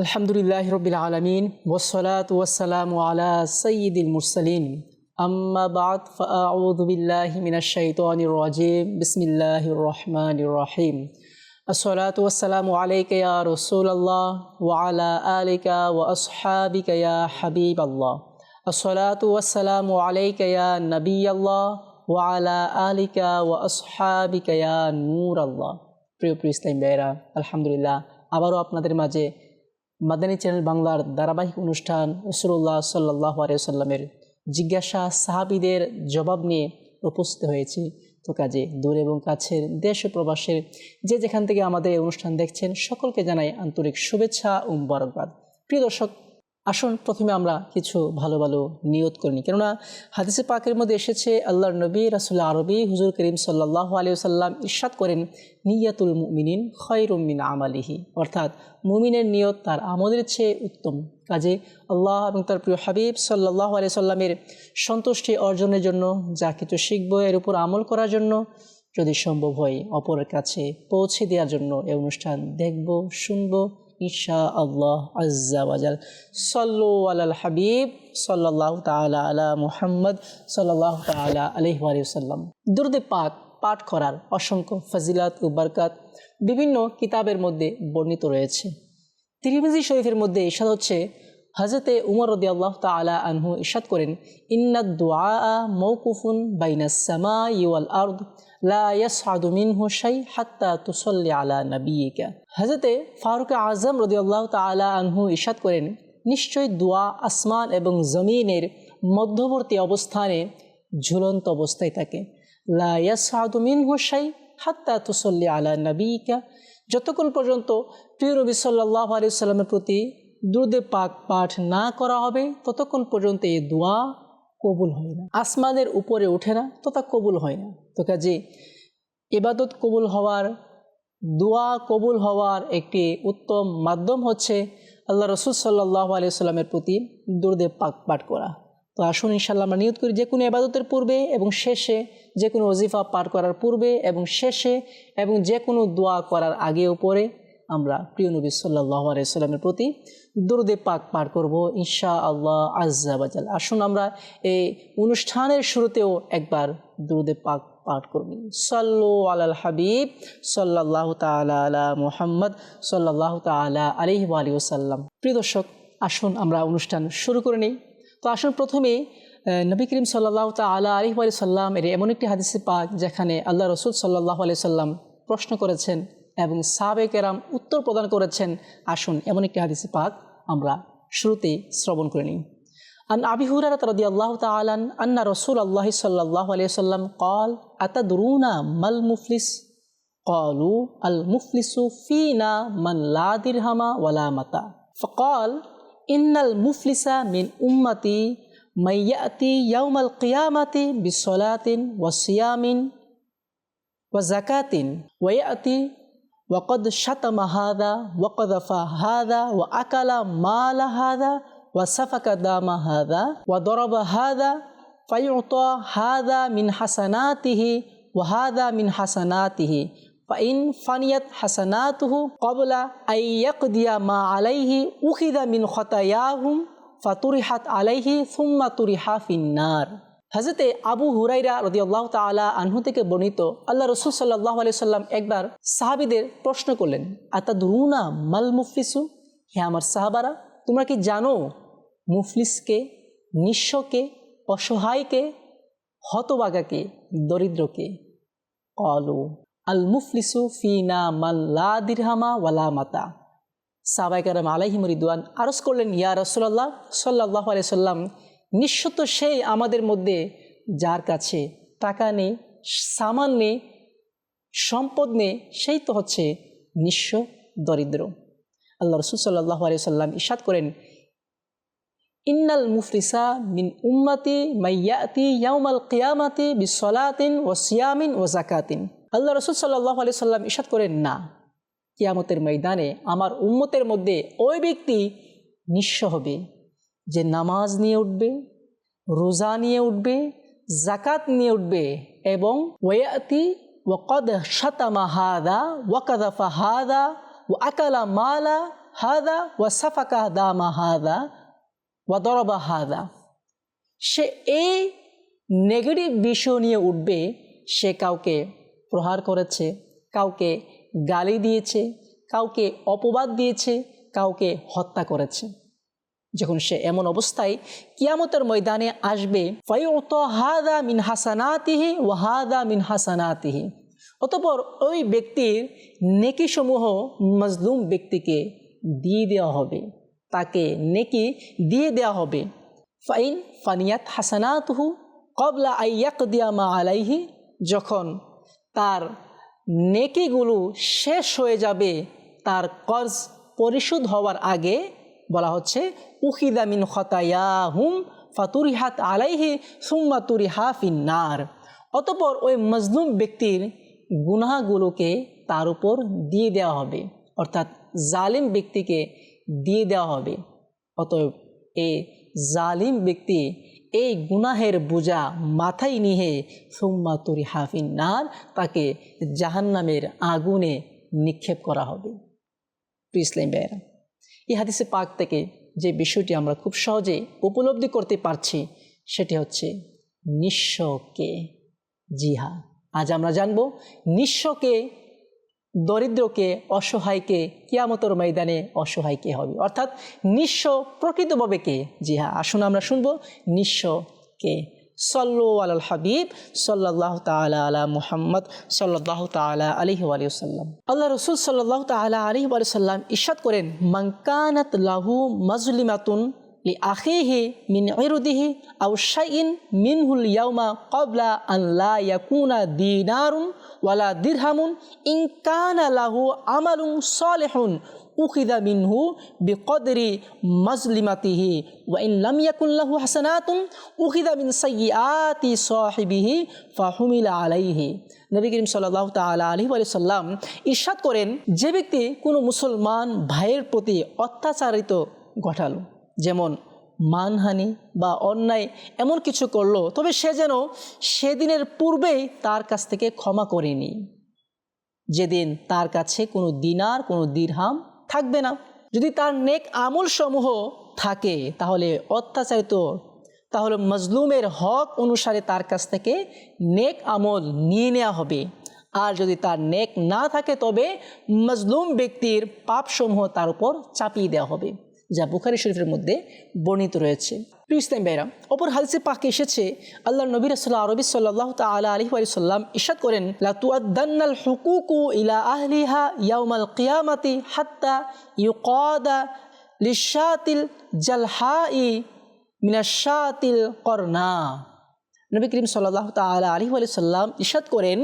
আলহামদুলিল্লাহ রবিল আলমিন ওসলাত ওয়াসালাম আলা সঈদুল মুরসালিন। আম্মা বাদ ফাউযু বিল্লাহি মিনাশ শাইতানির রাজিম। বিসমিল্লাহির রহমানির রহিম। আসসালাতু ওয়াসসালামু আলাইকা ইয়া রাসূলুল্লাহ, ওয়া আলা আলিকা ওয়া আসহাবিকা ইয়া হাবিবাল্লাহ। আসসালাতু ওয়াসসালামু আলাইকা ইয়া নবিয়াল্লাহ, ওয়া আলা আলিকা ওয়া আসহাবিকা ইয়া নূরাল্লাহ। প্রিয় প্রিয় ইসলাম ভাইয়েরা, আলহামদুলিল্লাহ, আবারও আপনাদের মাঝে মাদানী চ্যানেল বাংলার ধারাবাহিক অনুষ্ঠান রসুল্লাহ সাল্লাহ আলিয়াল্লামের জিজ্ঞাসা সাহাবিদের জবাব নিয়ে উপস্থিত হয়েছি। তো কাজে দূর এবং কাছের দেশ প্রবাসের যে যেখান থেকে আমাদের অনুষ্ঠান দেখছেন, সকলকে জানাই আন্তরিক শুভেচ্ছা ও মুবারকবাদ। প্রিয় দর্শক আসুন, প্রথমে আমরা কিছু ভালো ভালো নিয়ত করিনি কেননা হাদিসে পাকের মধ্যে এসেছে, আল্লাহর নবী রাসুল্লাহ আরবি হুজুর করিম সাল্লাহ আলিয়াল্লাম ইরশাদ করেন, নিয়াতুল মুমিনিন খয়রুমিন আমালিহি। অর্থাৎ মুমিনের নিয়ত তার আমলের চেয়ে উত্তম। কাজে আল্লাহ এবং তার প্রিয় হাবিব সাল্লাহ আলিয়া সাল্লামের সন্তুষ্টি অর্জনের জন্য, যা কিছু শিখব এর উপর আমল করার জন্য, যদি সম্ভব হয়, অপরের কাছে পৌঁছে দেওয়ার জন্য এই অনুষ্ঠান দেখব, শুনব ইশা আল্লাহ আজাল সল্লু আল হাবিব সাল্লাহ তালা আলা মুহাম্মদ সাল্লাহ তালা আলহিসাল্লাম দুর্দে পাক পাঠ করার অসংখ্য ফজিলাত ও বিভিন্ন কিতাবের মধ্যে বর্ণিত রয়েছে। তিরিমিজি শরীফের মধ্যে ইশাদ হচ্ছে হজরতে উমর রদি আল্লাহ তালা আনহু ইশাদ করেন ইন্নাদ দোয়া মৌকুফুন বাইনা সামা ইউল আর্দ। আলা নবিয়িকা। হযরতে ফারুক আজম রাদিয়াল্লাহু তাআলা আনহু ইরশাদ করেন, নিশ্চয় দোয়া আসমান এবং জমিনের মধ্যবর্তী অবস্থানে ঝুলন্ত অবস্থায় থাকে। লা ইয়াসআদু মিনহু শাই হাত্তা তুসল্লি আলা নবীকা যতক্ষণ পর্যন্ত প্রিয় নবী সাল্লাল্লাহু আলাইহি সাল্লামের প্রতি দুরুদে পাক পাঠ না করা হবে, ততক্ষণ পর্যন্ত এই দোয়া কবুল হয় না। আসমানের উপরে ওঠে না, তো তা কবুল হয় না। তো কাজে এবাদত কবুল হওয়ার, দোয়া কবুল হওয়ার একটি উত্তম মাধ্যম হচ্ছে আল্লাহ রসুল সাল্লাহ আলিয়া সাল্লামের প্রতি দুর্দে পাক পাঠ করা। তো আসুন ইনশাল্লাহ আমরা নিয়ত করি যে কোনো এবাদতের পূর্বে এবং শেষে যে কোনো ওজিফা পাঠ করার পূর্বে এবং শেষে এবং যে কোনো দোয়া করার আগে ও পরে আমরা প্রিয় নবী সাল্লাহ আলাইসাল্লামের প্রতি দুরুদে পাক পাঠ করব ইনশা আল্লাহ আজাল আসুন আমরা এই অনুষ্ঠানের শুরুতেও একবার দুরুদে পাক পাঠ করব। সাল্লু আলাল হাবিব সাল্লাহ তালা আলা মুহাম্মদ সাল্লাহ তালা আলহি আলী ওসাল্লাম প্রিয় দর্শক, আসুন আমরা অনুষ্ঠান শুরু করে নিই। তো আসুন প্রথমে নবী করিম সাল্লাহ তালা আলহি আলী সাল্লাম এর এমন একটি হাদিসে পাক যেখানে আল্লাহ রসুল সাল্লাহ আলি সাল্লাম প্রশ্ন করেছেন এবং সাবেকেরাম উত্তর প্রদান করেছেন। আসুন, এমন একটি হাদিসে পাক আমরা শুরুতেই শ্রবণ করে নিই। আন আবি হুরারত আল্লাহ তালান আন্না রসুল আল্লাহ সাল্লাহ আলিয়া কল আতাদরুনা মাল মুফলিস? কলু আল মুফলিসু ফিনা মান লা দিরহামা ওয়ালা মাতা। ফকল, ইন্নাল মুফলিসা মিন উম্মতি মাইয়াতি ইয়াউমাল কিয়ামাতি বিসলাতিন ওয়াসিয়ামিন ওয়াজাকাতিন ওয়ায়াতি وقد شتم هذا وقذف هذا وأكل مال هذا وسفك دام هذا وضرب هذا فيعطى هذا من حسناته وهذا من حسناته. فإن فنيت حسناته قبل أن يقضي ما عليه أخذ من خطاياهم فطرحت عليه ثم طرح في النار. হাজরতে আবু হুরাইরা রদিয়াল্লাহ তালা আনহু থেকে বর্ণিত আল্লাহ রসুল সাল্লাহ সাল্লাম একবার সাহাবিদের প্রশ্ন করলেন আতা দুরুনা মাল মুফলিসু? হে আমার সাহাবারা, তোমরা কি জানো মুফলিসকে, নিঃস্বকে, অসহায়কে, হতবাগাকে, দরিদ্রকে? কলু আল মুফলিসু ফিনা মাল্লা দিরহামা ওয়ালা মাতা। সাবাইকারাম আলাহিম আরস করলেন, ইয়া রসুল্লাহ সাল্লাহ আলি সাল্লাম নিঃস্বত সেই আমাদের মধ্যে যার কাছে টাকা নেই, সামান নেই, সম্পদ নেই, সেই তো হচ্ছে নিঃস্ব দরিদ্র। আল্লাহ রসুল সাল্লাহ সাল্লাম ইসাদ করেন, ইন্নাল মুফরিসা মিন উম্মাতি মাইয়াতি ইয়াউমাল কিয়ামাতি বিসলাতিন ও সিয়ামিন ও জাকাতিন আল্লাহ রসুল সাল্লাহ আলি সাল্লাম ইসাদ করেন, না, কিয়ামতের ময়দানে আমার উম্মতের মধ্যে ওই ব্যক্তি নিঃস্ব হবে। যে নামাজ নিয়ে উঠবে, রোজা নিয়ে উঠবে জাকাত নিয়ে উঠবে এবং ওয়াতি ওকদ শতামা হাদা ওয়াকাদাফা হাদা ও আকালা মালা হাদা ওয়া সাফাকা দামা হাদা ওয়া দরবা হাদা। সে এই নেগেটিভ বিষয় নিয়ে উঠবে, সে কাউকে প্রহার করেছে, কাউকে গালি দিয়েছে, কাউকে অপবাদ দিয়েছে, কাউকে হত্যা করেছে। যখন সে এমন অবস্থায় কিয়ামতের ময়দানে আসবে হাদা মিন হাসানাতিহি ও হাদা মিন হাসানাতিহি। অতপর ওই ব্যক্তির নেকিসমূহ মজলুম ব্যক্তিকে দিয়ে দেওয়া হবে। তাকে নেকি দিয়ে দেওয়া হবে। ফাইন ফানিয়াত হাসানাতহু কবলা আইয়াক দিয়া মা আলাইহি, যখন তার নেকিগুলো শেষ হয়ে যাবে, তার কর্জ পরিশোধ হওয়ার আগে বলা হচ্ছে, উখিদা মিন খতায়া হুম ফাতুরিহাত আলাইহি সুম্মা তুরিহা ফিন্নার। অতপর ওই মজলুম ব্যক্তির গুনাহগুলোকে তার উপর দিয়ে দেওয়া হবে, অর্থাৎ জালিম ব্যক্তিকে দিয়ে দেওয়া হবে। অতএব এই জালিম ব্যক্তি এই গুনাহের বোঝা মাথায় নিয়ে সুম্মা তুরি হাফিন নার তাকে জাহান্নামের আগুনে নিক্ষেপ করা হবে। ইসলাম বেয়েরা এই হাদিসে পাক থেকে যে বিষয়টি আমরা খুব সহজে উপলব্ধি করতে পারছি, সেটি হচ্ছে নিঃস্বকে জি আজ আমরা জানব নিঃস্বকে দরিদ্রকে, অসহায়কে, কিয়ামতর ময়দানে অসহায় কে হবে? অর্থাৎ নিঃস্ব প্রকৃতভাবে কে? জি আসুন আমরা শুনব নিঃস্ব কে সল্লু আল হাবিব সাল্লাহ তালা আলা মুহাম্মদ সাল্লাহ তালা আলহি আলিয়াল্লাম আল্লাহ রসুল সাল্লাহ তালা আলহি আলিয়াল্লাম ইশাদ করেন মাঙ্কানাত লাহু মাজলিমাতুন লি আখিহি মিন ইরুদিহি আও শাইইন মিনহুল ইয়াউমা ক্বাবলা আন লা ইয়াকুনা দিনারুন ওয়ালা দিরহামুন ইন কানা লাহু আমালুন সালিহুন উখিদা মিনহু বিকদরি মাজলিমাতিহি, ওয়া ইন লাম ইয়াকুন লাহু হাসানাতুন উখিদা মিন সাইয়্যাতি সাহিবিহি ফাহুমিলা আলাইহি। নবী করিম সাল্লাহ তালা আলহি সাল্লাম ইরশাদ করেন, যে ব্যক্তি কোনো মুসলমান ভাইয়ের প্রতি অত্যাচারিত ঘটালো, যেমন মানহানি বা অন্যায় এমন কিছু করল, তবে সে যেন সেদিনের পূর্বেই তার কাছ থেকে ক্ষমা করেনি যেদিন তার কাছে কোনো দিনার, কোনো দিরহাম থাকবে না। যদি তার নেক আমল সমূহ থাকে, তাহলে অত্যাচারিত, তাহলে মজলুমের হক অনুসারে তার কাছ থেকে নেক আমল নিয়ে নেওয়া হবে। আর যদি তার নেক না থাকে, তবে মজলুম ব্যক্তির পাপসমূহ তার উপর চাপিয়ে দেওয়া হবে, যা বুখারি শরীফের মধ্যে বর্ণিত রয়েছে। ইসলাম বেরা অপর হাদিসে পাকে এসেছে আল্লাহ নবী রসল্লাহ আরবি সাল্লাহ তালা আলহি সাল্লাম ইশাদ করেন লাতুয়াদ্দান্নাল হুকুকু ইলা আহলিহা ইয়াউমাল কিয়ামাতি হাত্তা ইউকাদা লিশাতিল জালহাই মিনাশাতিল করনা। নবী করিম সাল্লাহ তালা আলহি সাল্লাম ইশাদ করেন,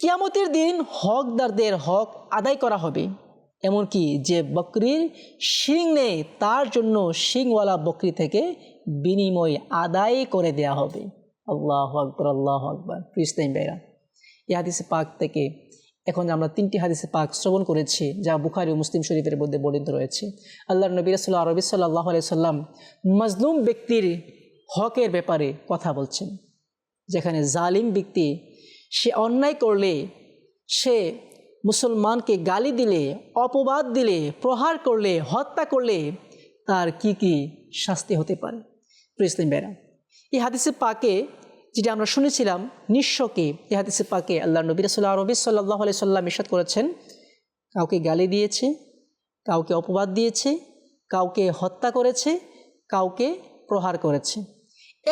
কিয়ামতের দিন হকদারদের হক আদায় করা হবে। এমনকি যে বকরির শিং নেই, তার জন্য শিংওয়ালা বকরি থেকে বিনিময় আদায় করে দেয়া হবে। আল্লাহ আকবর আল্লাহ আকবর। ইসলাম বেরা এই হাদিসে পাক থেকে এখন আমরা তিনটি হাদিসে পাক শ্রবণ করেছি, যা বুখারি ও মুসলিম শরীফের মধ্যে বর্ণিত রয়েছে। আল্লাহ নবী রসল্লাহ আরবি সাল্লাহ সাল্লাম মজলুম ব্যক্তির হকের ব্যাপারে কথা বলছেন, যেখানে জালিম ব্যক্তি, সে অন্যায় করলে, সে মুসলমানকে গালি দিলে, অপবাদ দিলে, প্রহার করলে, হত্যা করলে, তার কি কি শাস্তি হতে পারে? ইসলাম বেরা এই হাদিসে পাকে যেটা আমরা শুনেছিলাম নিঃস্বকে এই হাদিসে পাকে আল্লাহ নবী রসল্লাহ রবি সাল্লাহ আলি সাল্লাম ইসাদ করেছেন, কাউকে গালি দিয়েছে, কাউকে অপবাদ দিয়েছে, কাউকে হত্যা করেছে, কাউকে প্রহার করেছে।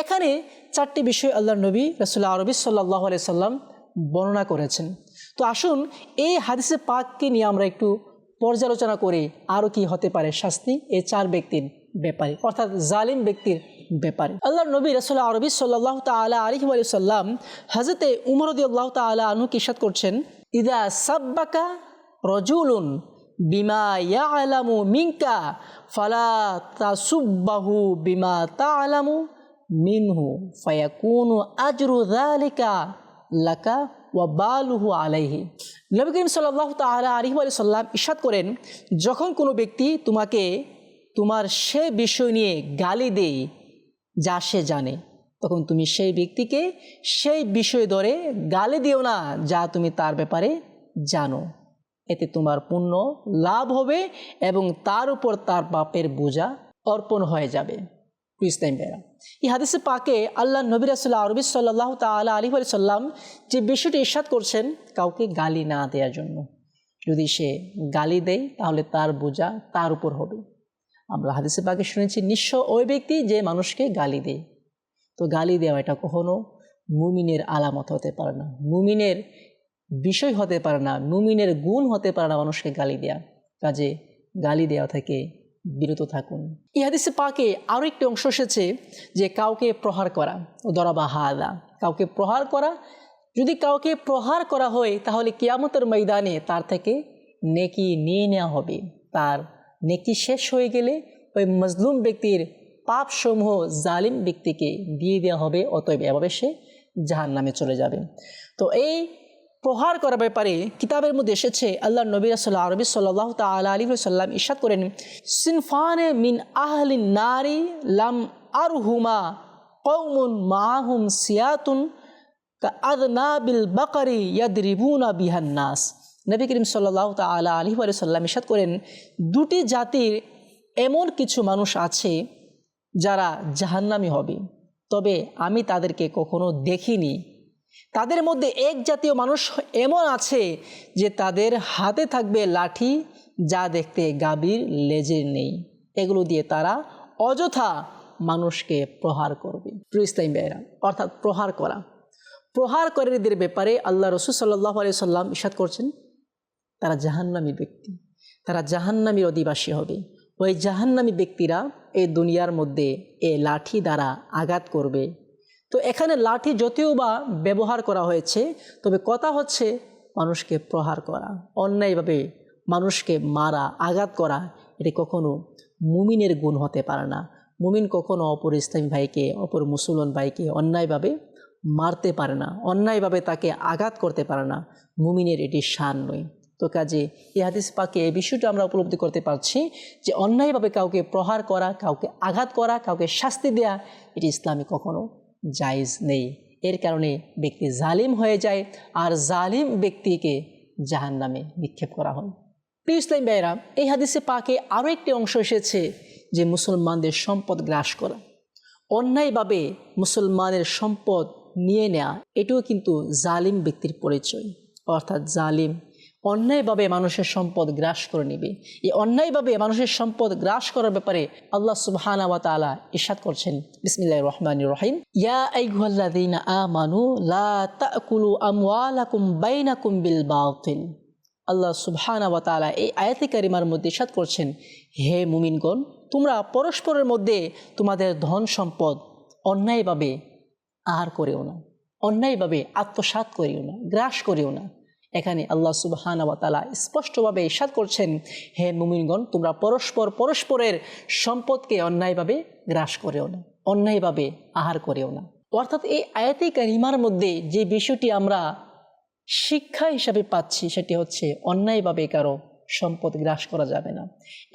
এখানে চারটি বিষয় আল্লাহ নবী রসুল্লাহ আরবি সাল্লাহ আলি সাল্লাম বর্ণনা করেছেন। তো আসুন এই হাদিসে পাককে নিয়ে আমরা একটু পর্যালোচনা করে আরও কি হতে পারে শাস্তি, এই চার ব্যক্তির ব্যাপারে। অর্থাৎ জালিম ব্যক্তির ব্যাপারে। আল্লাহ নবী রসুল্লাহ আরবি সাল্লাহ তালা আলহি সাল্লাম হাজরতে উমরদি আল্লাহ তালা আনু কিসাদ করছেন, ইদা সাব্বাকা রজুলুন বিমা ইয়া আলামু মিঙ্কা ফালা তাসুব্বাহু বিমা তা আলামু মিনহু ফায়াকুনু আজরু যালিকা লাকা ওয়া বালুহু আলাইহি। নবী করিম সাল্লাহ তালা আলহি সাল্লাম ইসাদ করেন, যখন কোনো ব্যক্তি তোমাকে তোমার সে বিষয় নিয়ে গালি দেয় যা সে জানে। তখন তুমি সেই ব্যক্তিকে সেই বিষয় ধরে গালি দিও না যা তুমি তার ব্যাপারে জানো। এতে তোমার পুণ্য লাভ হবে এবং তার উপর তার পাপের বোঝা অর্পণ হয়ে যাবে। ইসলাম বেরা এই হাদিসে পাকে আল্লাহ নবী রাসুল্লাহ আরবি সাল্লাহ তালা আলী সাল্লাম যে বিষয়টি ইস্বাদ করছেন কাউকে গালি না দেওয়ার জন্য। যদি সে গালি দেয় তাহলে তার বোঝা তার উপর হবে। আমরা হাদিসে পাকে শুনেছি, নিঃস্ব ওই ব্যক্তি যে মানুষকে গালি দেয়। তো গালি দেওয়া এটা কখনো মুমিনের আলামত হতে পারে না, মুমিনের বিষয় হতে পারে না, মুমিনের গুণ হতে পারে না মানুষকে গালি দেয়া। কাজে গালি দেওয়া থেকে বিরত থাকুন। ইহাদিসে পাকে আরও একটি অংশ এসেছে যে কাউকে প্রহার করা। ও দরাবা হাদা, কাউকে প্রহার করা, যদি কাউকে প্রহার করা হয় তাহলে কিয়ামতের ময়দানে তার থেকে নেকি নিয়ে নেওয়া হবে, তার নেকি শেষ হয়ে গেলে ওই মজলুম ব্যক্তির পাপসমূহ জালিম ব্যক্তিকে দিয়ে দেওয়া হবে, অতএব এভাবে সে জাহান নামে চলে যাবে। তো এই প্রহার করার ব্যাপারে কিতাবের মধ্যে এসেছে আল্লাহ নবী আরবি সাল্লাহ তাল আলী সাল্লাম ইশাদ করেন, সিনফানে মিন আহলিন নারী লাম আর হুমা কৌমুন মাহুম সিয়াতুন আদনাবিল বাকারি ইয়াদরিবুনা বিহান নাস। নবী করিম সাল্লাহ তালা আলী সাল্লাম ইশাদ করেন, দুটি জাতির এমন কিছু মানুষ আছে যারা জাহান্নামি হবে। তবে আমি তাদেরকে কখনো দেখিনি। তাদের মধ্যে এক জাতীয় মানুষ এমন আছে যে তাদের হাতে থাকবে লাঠি যা দেখতে গাভীর লেজের নেই। এগুলো দিয়ে তারা অযথা মানুষকে প্রহার করবে। ইসলাম বেয়েরা অর্থাৎ প্রহার করা। প্রহার প্রহারকারীদের ব্যাপারে আল্লাহ রসুল সাল্লাহ আলি সাল্লাম ইসাদ করছেন তারা জাহান্নামী ব্যক্তি। তারা জাহান্নামীর অধিবাসী হবে। ওই জাহান্নামী ব্যক্তিরা এই দুনিয়ার মধ্যে এ লাঠি দ্বারা আঘাত করবে। তো এখানে লাঠি যদিও বা ব্যবহার করা হয়েছে, তবে কথা হচ্ছে মানুষকে প্রহার করা, অন্যায়ভাবে মানুষকে মারা, আঘাত করা, এটি কখনো মুমিনের গুণ হতে পারে না। মুমিন কখনো অপর ইসলামী ভাইকে, অপর মুসলমান ভাইকে অন্যায়ভাবে মারতে পারে না, অন্যায়ভাবে তাকে আঘাত করতে পারে না। মুমিনের এটি শান নয়। তো কাজে এই হাদিস পাকে এই বিষয়টা আমরা উপলব্ধি করতে পারছি যে অন্যায়ভাবে কাউকে প্রহার করা, কাউকে আঘাত করা, কাউকে শাস্তি দেয়া, এটি ইসলামে কখনো জায়জ নেই। এর কারণে ব্যক্তি জালিম হয়ে যায় আর জালিম ব্যক্তিকে জাহান নামে নিক্ষেপ করা হয়। প্রিয় ইসলাম ভাইরা এই হাদিসে পাকে আরও একটি অংশ এসেছে যে মুসলমানদের সম্পদ গ্রাস করা। অন্যায়ভাবে মুসলমানের সম্পদ নিয়ে নেওয়া এটিও কিন্তু জালিম ব্যক্তির পরিচয়। অর্থাৎ জালিম অন্যায়ভাবে মানুষের সম্পদ গ্রাস করে নিবে। এই অন্যায়ভাবে মানুষের সম্পদ গ্রাস করার ব্যাপারে আল্লাহ সুবহানা ওয়া তাআলা ইরশাদ করছেন। রহমানির রহিম। ইয়া আইয়ুহাল্লাযীনা আমানু লা তাকুলু আমওয়ালাকুম বাইনাকুম বিল বাতিল। আল্লাহ সুবহানা ওয়া তাআলা এই আয়াতে কারিমার মধ্যে ইরশাদ করছেন, হে মুমিনগণ, তোমরা পরস্পরের মধ্যে তোমাদের ধন সম্পদ অন্যায়ভাবে আহার করেও না। অন্যায়ভাবে আত্মসাত করিও না, গ্রাস করিও না। এখানে আল্লাহ সুবহান তালা স্পষ্টভাবে ইসাদ করছেন, হে মুমিনগণ, তোমরা পরস্পর পরস্পরের সম্পদকে অন্যায়ভাবে গ্রাস করেও না, অন্যায়ভাবে আহার করেও না। অর্থাৎ এই আয়াতি কারিমার মধ্যে যে বিষয়টি আমরা শিক্ষা হিসাবে পাচ্ছি, সেটি হচ্ছে অন্যায়ভাবে কারও সম্পদ গ্রাস করা যাবে না।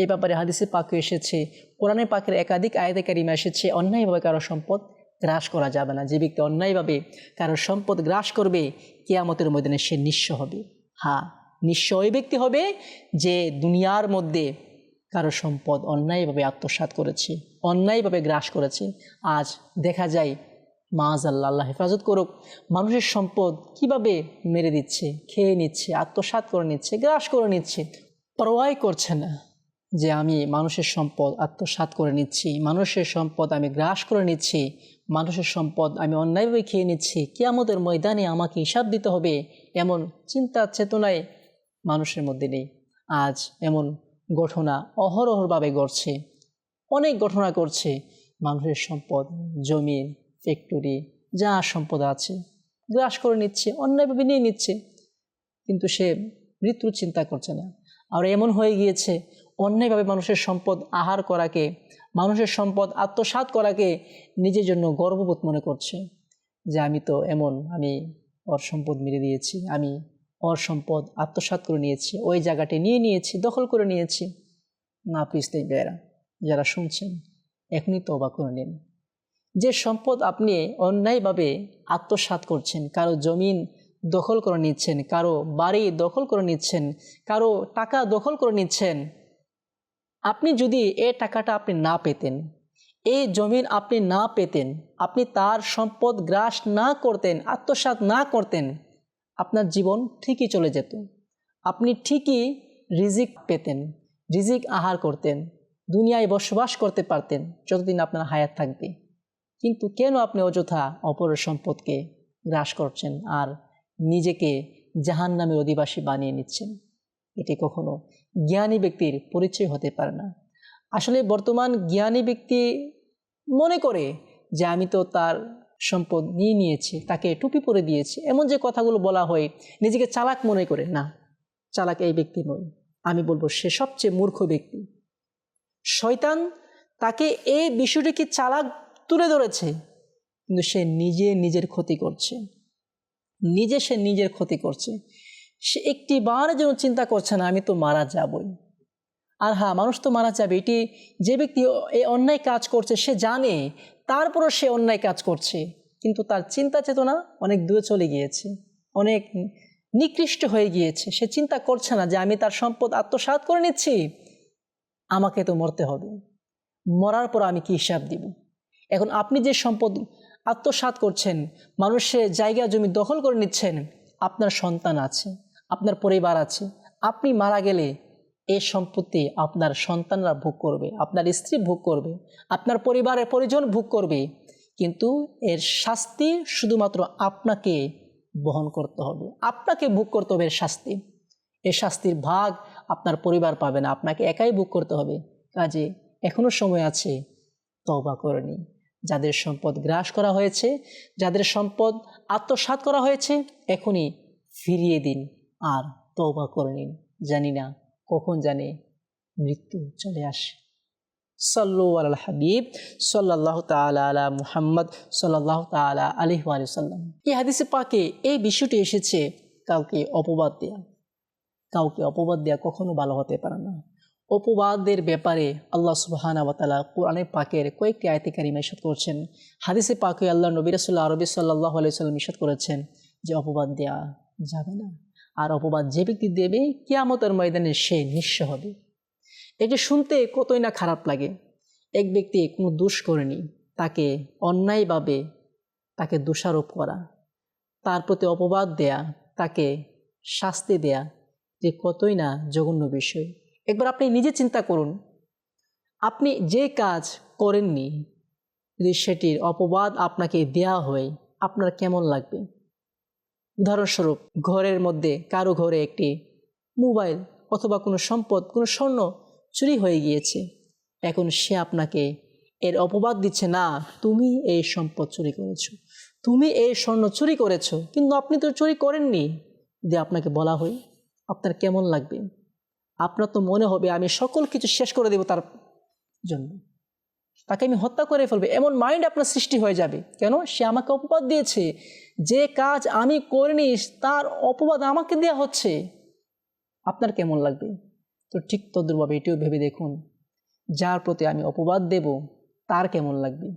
এ ব্যাপারে হাদিসে পাকে এসেছে, কোরআনে পাকের একাধিক আয়াতে কারিমা এসেছে, অন্যায়ভাবে কারও সম্পদ গ্রাস করা যাবে না। যে ব্যক্তি অন্যায়ভাবে কারও সম্পদ গ্রাস করবে, কেয়ামতের ময়দানে সে নিঃস্ব হবে। হ্যাঁ নিঃস্ব ওই ব্যক্তি হবে যে দুনিয়ার মধ্যে কারও সম্পদ অন্যায়ভাবে আত্মসাত করেছে, অন্যায়ভাবে গ্রাস করেছে। আজ দেখা যায় মাজ আল্লাহ আল্লাহ হেফাজত করুক, মানুষের সম্পদ কীভাবে মেরে দিচ্ছে, খেয়ে নিচ্ছে আত্মসাত করে নিচ্ছে, গ্রাস করে নিচ্ছে, পরোয়াই করছে না। যে আমি মানুষের সম্পদ আত্মসাত করে নিচ্ছি, মানুষের সম্পদ আমি গ্রাস করে নিচ্ছি, মানুষের সম্পদ আমি অন্যায়ভাবে খেয়ে নিচ্ছি কে আমাদের ময়দানে আমাকে হিসাব দিতে হবে, এমন চিন্তা চেতনায় মানুষের মধ্যে নেই। আজ এমন ঘটনা অহরহরভাবে ঘটছে, অনেক ঘটনা করছে মানুষের সম্পদ, জমি ফ্যাক্টরি যা সম্পদ আছে, গ্রাস করে নিচ্ছে অন্যায়ভাবে নিয়ে নিচ্ছে, কিন্তু সে মৃত্যুর চিন্তা করছে না। আর এমন হয়ে গিয়েছে অন্যায়ভাবে মানুষের সম্পদ আহার করাকে, মানুষের সম্পদ আত্মসাত করাকে নিজের জন্য গর্ববোধ মনে করছে। যে আমি তো এমন, আমি ওর সম্পদ মেরে দিয়েছি, আমি ওর সম্পদ আত্মসাত করে নিয়েছি, ওই জায়গাটি নিয়ে নিয়েছি, দখল করে নিয়েছি। না পিসতেই বেড়া যারা শুনছেন, এখনই তো অবাক করে নিন। যে সম্পদ আপনি অন্যায়ভাবে আত্মসাত করছেন, কারও জমিন দখল করে নিচ্ছেন, কারও বাড়ি দখল করে নিচ্ছেন, কারও টাকা দখল করে নিচ্ছেন আপনি যদি এ টাকাটা আপনি না পেতেন এই জমিন আপনি না পেতেন, আপনি তার সম্পদ গ্রাস না করতেন, আত্মসাৎ না করতেন, আপনার জীবন ঠিকই চলে যেত। আপনি ঠিকই রিজিক পেতেন, রিজিক আহার করতেন, দুনিয়ায় বসবাস করতে পারতেন, যতদিন আপনার হায়াত থাকবে। কিন্তু কেন আপনি অযথা অপরের সম্পদকে গ্রাস করছেন আর নিজেকে জাহান নামের অধিবাসী বানিয়ে নিচ্ছেন? এটি কখনো জ্ঞানী ব্যক্তির পরিচয় হতে পারে না। আসলে বর্তমান জ্ঞানী ব্যক্তি মনে করে যে আমি তো তার সম্পদ নিয়ে নিয়েছি, তাকে টুপি পরে দিয়েছি। এমন যে কথাগুলো বলা হয়, নিজেকে চালাক মনে করে, না, চালাক এই ব্যক্তি নয় আমি বলব সে সবচেয়ে মূর্খ ব্যক্তি। শয়তান তাকে এই বিষয়টিকে চালাক তুলে ধরেছে? কিন্তু সে নিজে নিজের ক্ষতি করছে। নিজে সে নিজের ক্ষতি করছে। সে একটি বার যেন চিন্তা করছে না, আমি তো মারা যাবই। আর হ্যাঁ মানুষ তো মারা যাবে। এটি যে ব্যক্তি এই অন্যায় কাজ করছে, সে জানে, তারপরও সে অন্যায় কাজ করছে। কিন্তু তার চিন্তা চেতনা অনেক দূরে চলে গিয়েছে। অনেক নিকৃষ্ট হয়ে গিয়েছে। সে চিন্তা করছে না যে, আমি তার সম্পদ আত্মসাৎ করে নিচ্ছি? আমাকে তো মরতে হবে। মরার পর আমি কি হিসাব দিব? এখন আপনি যে সম্পদ আত্মসাৎ করছেন, মানুষের জায়গা জমি দখল করে নিচ্ছেন, আপনার সন্তান আছে। আপনার পরিবার আছে, আপনি মারা গেলে এই সম্পত্তি আপনার সন্তানরা ভোগ করবে, আপনার স্ত্রী ভোগ করবে, আপনার পরিবারের পরিজন ভোগ করবে, কিন্তু এর শাস্তি শুধুমাত্র আপনাকে বহন করতে হবে। আপনাকে ভোগ করতে হবে এর শাস্তি। এই শাস্তির ভাগ আপনার পরিবার পাবে না, আপনাকে একাই ভোগ করতে হবে। কাজে এখনও সময় আছে তবা করে নিন। যাদের সম্পদ গ্রাস করা হয়েছে, যাদের সম্পদ আত্মসাৎ করা হয়েছে, এখনই ফিরিয়ে দিন। আর তবা করে নিন। জানি না কখন জানে মৃত্যু চলে আসে। সাল্লু আল হাবিব সাল্লাহ তালা আলা মুহাম্মদ সাল্লাহ তালা আলহ সাল্লাম এই হাদিসে পাকে এই বিষয়টি এসেছে কাউকে অপবাদ দেয়া। কাউকে অপবাদ দেয়া কখনো ভালো হতে পারে না। অপবাদের ব্যাপারে আল্লাহ সুবাহানা ওয়াতালা কোরআনে পাকের কয়েকটি আয়তে কারিমা ইসাদ করছেন। হাদিসে পাকে আল্লাহ নবী রসুল্লাহ আরবি সাল্লাহ আলাইসাল্লাম ইসাদ করেছেন যে অপবাদ দেয়া যাবে না। আর অপবাদ যে ব্যক্তি দেবে, কেয়ামতের ময়দানে সে নিঃস্ব হবে। এটি শুনতে কতই না খারাপ লাগে। এক ব্যক্তি কোনো দোষ করেনি, তাকে অন্যায়ভাবে তাকে দোষারোপ করা, তার প্রতি অপবাদ দেয়া, তাকে শাস্তি দেয়া, যে কতই না জঘন্য বিষয়। একবার আপনি নিজে চিন্তা করুন, আপনি যে কাজ করেননি, যদি সেটির অপবাদ আপনাকে দেয়া হয়, আপনার কেমন লাগবে? উদাহরণস্বরূপ, ঘরের মধ্যে কারও ঘরে একটি মোবাইল অথবা কোনো সম্পদ, কোনো স্বর্ণ চুরি হয়ে গিয়েছে। এখন সে আপনাকে এর অপবাদ দিচ্ছে, না, তুমি এই সম্পদ চুরি করেছ। তুমি এই স্বর্ণ চুরি করেছ, কিন্তু আপনি তো চুরি করেননি। যে আপনাকে বলা হয়, আপনার কেমন লাগবে? আপনার তো মনে হবে, আমি সকল কিছু শেষ করে দেব তার জন্য। তাকে আমি হত্যা করে ফেলবে। এমন মাইন্ড আপনার সৃষ্টি হয়ে যাবে। কেন? সে আমাকে অপবাদ দিয়েছে। যে কাজ আমি করিনি, তার অপবাদ আমাকে দেওয়া হচ্ছে। আপনার কেমন লাগবে? তো ঠিক তদ্রুভাবে এটিও ভেবে দেখুন। যার প্রতি আমি অপবাদ দেব, তার কেমন লাগবে?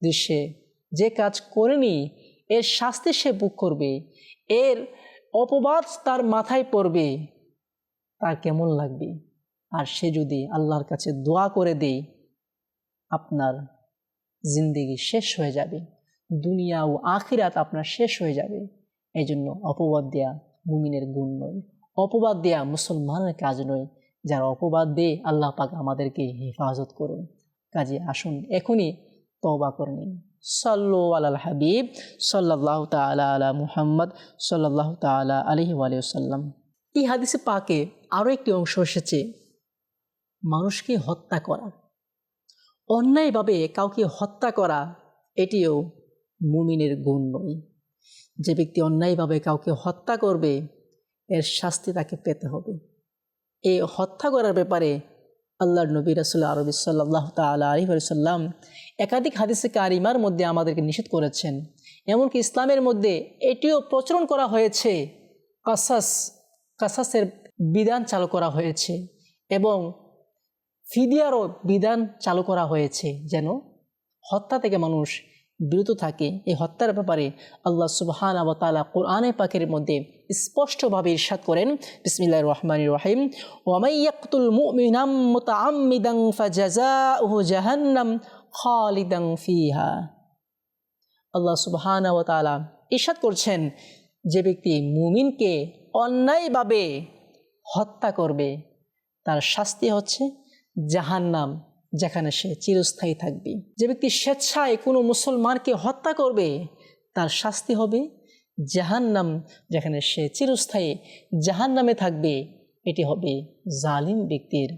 যে সে যে কাজ করেনি, এর শাস্তি সে বুক করবে। এর অপবাদ তার মাথায় পড়বে। তার কেমন লাগবে? আর সে যদি আল্লাহর কাছে দোয়া করে দেয় আপনার জিন্দিগি শেষ হয়ে যাবে। দুনিয়া ও আখিরাত আপনার শেষ হয়ে যাবে। এই জন্য অপবাদ দেয়া মুমিনের গুণ নয়। অপবাদ দেয়া মুসলমানের কাজ নয়। যারা অপবাদ দেয় আল্লাহ পাক আমাদেরকে হেফাজত করুন। কাজে আসুন, এখনই তবা করে নিন। সাল্লু আল হাবিব সাল্লাহ তালা আলা মুহাম্মদ সাল্লাহ তালা আলহি আলিয়াল্লাম এই হাদিসে পাকে আরও একটি অংশ এসেছে, মানুষকে হত্যা করা। অন্যায়ভাবে কাউকে হত্যা করা, এটিও মুমিনের গুণ নয়। যে ব্যক্তি অন্যায়ভাবে কাউকে হত্যা করবে, এর শাস্তি তাকে পেতে হবে। এই হত্যা করার ব্যাপারে আল্লাহ নবী রাসুল্লাহ আরবি সাল্লাহ তালা আলী সাল্লাম একাধিক হাদিসে কারিমার মধ্যে আমাদেরকে নিষেধ করেছেন। এমনকি ইসলামের মধ্যে এটিও প্রচলন করা হয়েছে, কাসাস, কাসাসের বিধান চালু করা হয়েছে এবং ফিদিয়ারও বিধান চালু করা হয়েছে যেন হত্যা থেকে মানুষ বিরত থাকে। এই হত্যার ব্যাপারে আল্লাহ সুবহান আবতালা কোরআনে পাকের মধ্যে স্পষ্টভাবে ইরশাদ করেন। বিসমিল্লাহ রহমান রহিম। ওয়ামাইয়াকুল মুমিনাম জাহান্নাম খালিদান ফিহা। আল্লাহ সুবহান তাআলা ইরশাদ করছেন, যে ব্যক্তি মুমিনকে অন্যায়ভাবে হত্যা করবে, তার শাস্তি হচ্ছে জাহান্নাম, যেখানে সে চিরস্থায়ী থাকবে। যে ব্যক্তি স্বেচ্ছায় কোনো মুসলমানকে হত্যা করবে, তার শাস্তি হবে জাহান্নাম, যেখানে সে চিরস্থায়ী জাহান্নামে থাকবে। এটি হবে জালিম ব্যক্তির,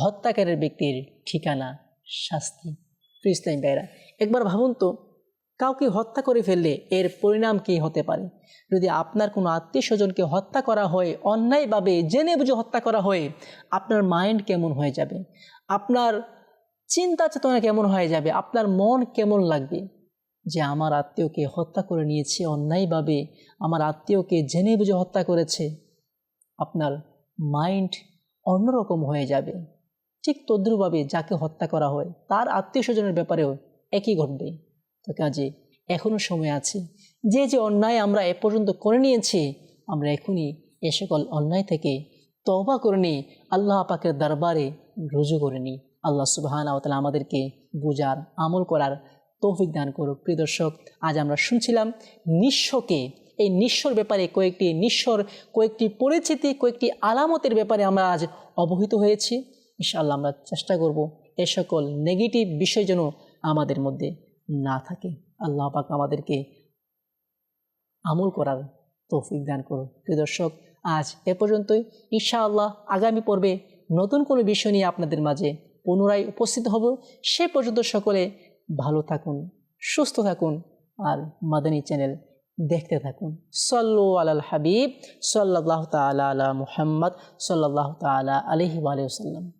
হত্যাকারের ব্যক্তির ঠিকানা, শাস্তি। ফ্রিস্তাইম বাইরা একবার ভাবুন তো কাউকে হত্যা করে ফেললে এর পরিণাম কী হতে পারে? যদি আপনার কোনো আত্মীয় স্বজনকে হত্যা করা হয়, অন্যায়ভাবে জেনে বুঝে হত্যা করা হয়, আপনার মাইন্ড কেমন হয়ে যাবে? আপনার চিন্তা চেতনা কেমন হয়ে যাবে? আপনার মন কেমন লাগবে? যে আমার আত্মীয়কে হত্যা করে নিয়েছে, অন্যায়ভাবে আমার আত্মীয়কে জেনে বুঝে হত্যা করেছে, আপনার মাইন্ড অন্যরকম হয়ে যাবে। ঠিক তদ্রুভাবে যাকে হত্যা করা হয়, তার আত্মীয় স্বজনের ব্যাপারেও একই ঘটবে। তো কাজে এখনও সময় আছে। যে যে অন্যায় আমরা এ পর্যন্ত করে নিয়েছি, আমরা এখনই এ সকল অন্যায় থেকে তবা করে নিই আল্লাহ পাকের দরবারে রুজু করে নিই। আল্লাহ সুবাহান আওতালা আমাদেরকে বোঝার, আমল করার তৌফিক দান করুক। প্রিয় দর্শক, আজ আমরা শুনছিলাম নিঃস্বকে। এই নিঃস্বর ব্যাপারে কয়েকটি নিঃস্বর, কয়েকটি পরিচিতি, কয়েকটি আলামতের ব্যাপারে আমরা আজ অবহিত হয়েছি। ইনশাআল্লাহ আমরা চেষ্টা করব এ সকল নেগেটিভ বিষয় যেন আমাদের মধ্যে না থাকে, আল্লাহ পাক আমাদেরকে আমল করার তৌফিক দান করুন। প্রিয় দর্শক, আজ এ পর্যন্তই। ইনশাআল্লাহ আগামী পর্বে নতুন কোনো বিষয় নিয়ে আপনাদের মাঝে পুনরায় উপস্থিত হব। সে পর্যন্ত সকলে ভালো থাকুন, সুস্থ থাকুন আর মাদানী চ্যানেল দেখতে থাকুন। সল্লু আলাল হাবিব সাল্লাহ তালা আলা মুহাম্মদ সাল্লাহ তালা আলহি আলিয়াল্লাম